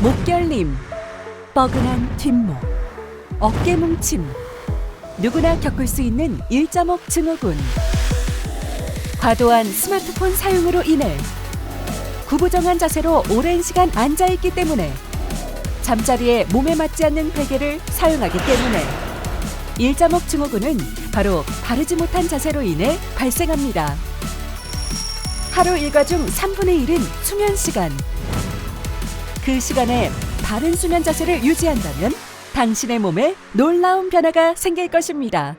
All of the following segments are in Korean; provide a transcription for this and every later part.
목결림, 뻐근한 뒷목, 어깨 뭉침. 누구나 겪을 수 있는 일자목 증후군. 과도한 스마트폰 사용으로 인해 구부정한 자세로 오랜 시간 앉아 있기 때문에 잠자리에 몸에 맞지 않는 베개를 사용하기 때문에 일자목 증후군은 바로 바르지 못한 자세로 인해 발생합니다. 하루 일과 중 3분의 1은 수면 시간. 그 시간에 바른 수면 자세를 유지한다면 당신의 몸에 놀라운 변화가 생길 것입니다.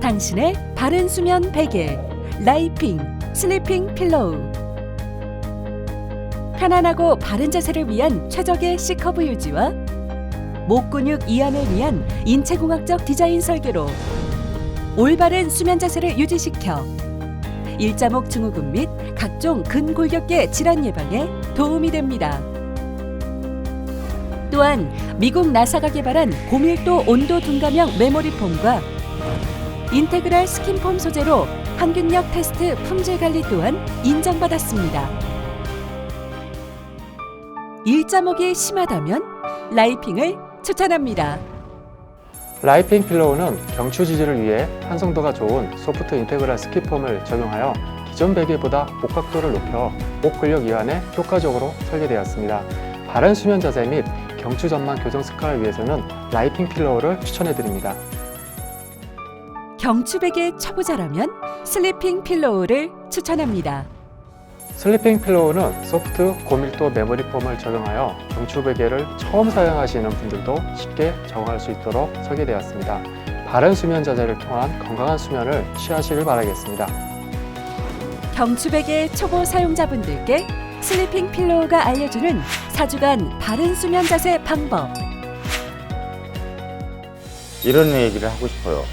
당신의 바른 수면 베개 라이핑 슬리핑 필로우 편안하고 바른 자세를 위한 최적의 C커브 유지와 목 근육 이완을 위한 인체공학적 디자인 설계로 올바른 수면 자세를 유지시켜 일자목 증후군 및 각종 근골격계 질환 예방에 도움이 됩니다. 또한 미국 나사가 개발한 고밀도 온도 둔감형 메모리 폼과 인테그랄 스킨폼 소재로 항균력 테스트 품질 관리 또한 인정받았습니다. 일자목이 심하다면 라이핑을 추천합니다. 라이핑 필로우는 경추 지지를 위해 완성도가 좋은 소프트 인테그랄 스키폼을 적용하여 기존 베개보다 목 각도를 높여 목 근력 이완에 효과적으로 설계되었습니다. 바른 수면 자세 및 경추 전만 교정 습관을 위해서는 라이핑 필로우를 추천해 드립니다. 경추백의 초보자라면 슬리핑 필로우를 추천합니다. 슬리핑 필로우는 소프트 고밀도 메모리 폼을 적용하여 경추 베개를 처음 사용하시는 분들도 쉽게 적응할 수 있도록 설계되었습니다. 바른 수면 자세를 통한 건강한 수면을 취하시길 바라겠습니다. 경추백의 초보 사용자분들께 슬리핑 필로우가 알려주는 4주간 바른 수면 자세 방법. 이런 얘기를 하고 싶어요.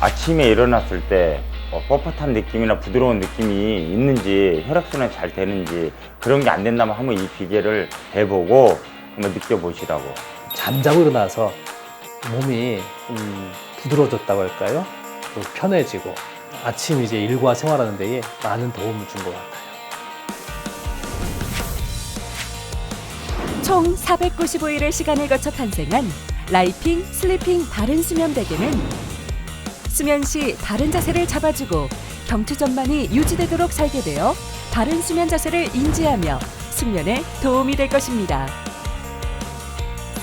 아침에 일어났을 때 어, 뻣뻣한 느낌이나 부드러운 느낌이 있는지 혈액순환이 잘 되는지 그런 게 안 된다면 한번 이 비계를 해보고 한번 느껴보시라고. 잠자고 일어나서 몸이 좀 부드러워졌다고 할까요? 또 편해지고 아침 이제 일과 생활하는 데에 많은 도움을 준 것 같아요. 총 495일의 시간을 거쳐 탄생한 라이핑 슬리핑 바른 수면 베개는 수면 시 바른 자세를 잡아주고 경추 전만이 유지되도록 설계되어 바른 수면 자세를 인지하며 숙면에 도움이 될 것입니다.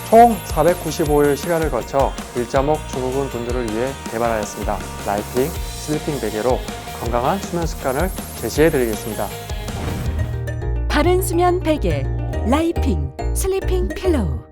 총 495일 시간을 거쳐 일자목 증후군 분들을 위해 개발하였습니다. 라이핑, 슬리핑 베개로 건강한 수면 습관을 제시해 드리겠습니다. 바른 수면 베개 라이핑 슬리핑 필로우